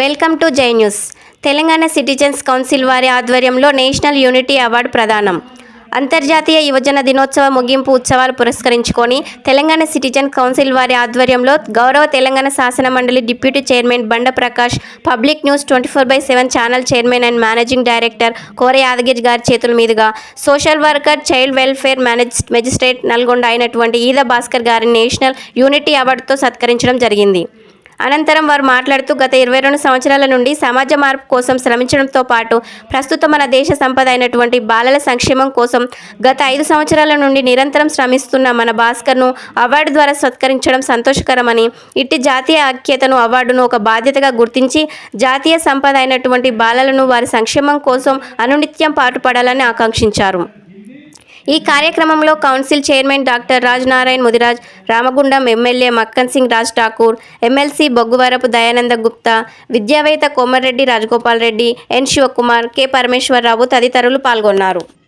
Welcome to Jai news. Telangana citizens council వారి ఆధ్వర్యంలో national unity award ప్రదానం. అంతర్జాతీయ యువజన దినోత్సవ ముగింపు ఉత్సవాలు పురస్కరించుకొని తెలంగాణ సిటిజన్ కౌన్సిల్ వారి ఆధ్వర్యంలో గౌరవ తెలంగాణ శాసన మండలి deputy chairman Banda Prakash public news twenty four by seven channel chairman and managing director Kora Yadagiri గారి చేతుల మీదుగా social worker child welfare manage magistrate Nalgonda అయినటువంటి ఈద భాస్కర్ గారిని నేషనల్ యూనిటీ అవార్డుతో సత్కరించడం జరిగింది. అనంతరం వారు మాట్లాడుతూ గత ఇరవై రెండు సంవత్సరాల నుండి సమాజ మార్పు కోసం శ్రమించడంతో పాటు ప్రస్తుతం మన దేశ సంపద అయినటువంటి బాలల సంక్షేమం కోసం గత ఐదు సంవత్సరాల నుండి నిరంతరం శ్రమిస్తున్న మన భాస్కర్ను అవార్డు ద్వారా సత్కరించడం సంతోషకరమని ఇట్టి జాతీయ ఐక్యతను అవార్డును ఒక బాధ్యతగా గుర్తించి జాతీయ సంపద అయినటువంటి బాలలను వారి సంక్షేమం కోసం అనునిత్యం పాటుపడాలని ఆకాంక్షించారు. ఈ కార్యక్రమంలో council chairman doctor Raj Narayan Mudiraj Ramagundam MLA Makkan Singh Raj Thakur MLC Bogguvarapu Dayananda Gupta విద్యావేత్త కోమరెడ్డి రాజగోపాల్ రెడ్డి ఎన్ శివకుమార్ కె పరమేశ్వరరావు తదితరులు పాల్గొన్నారు.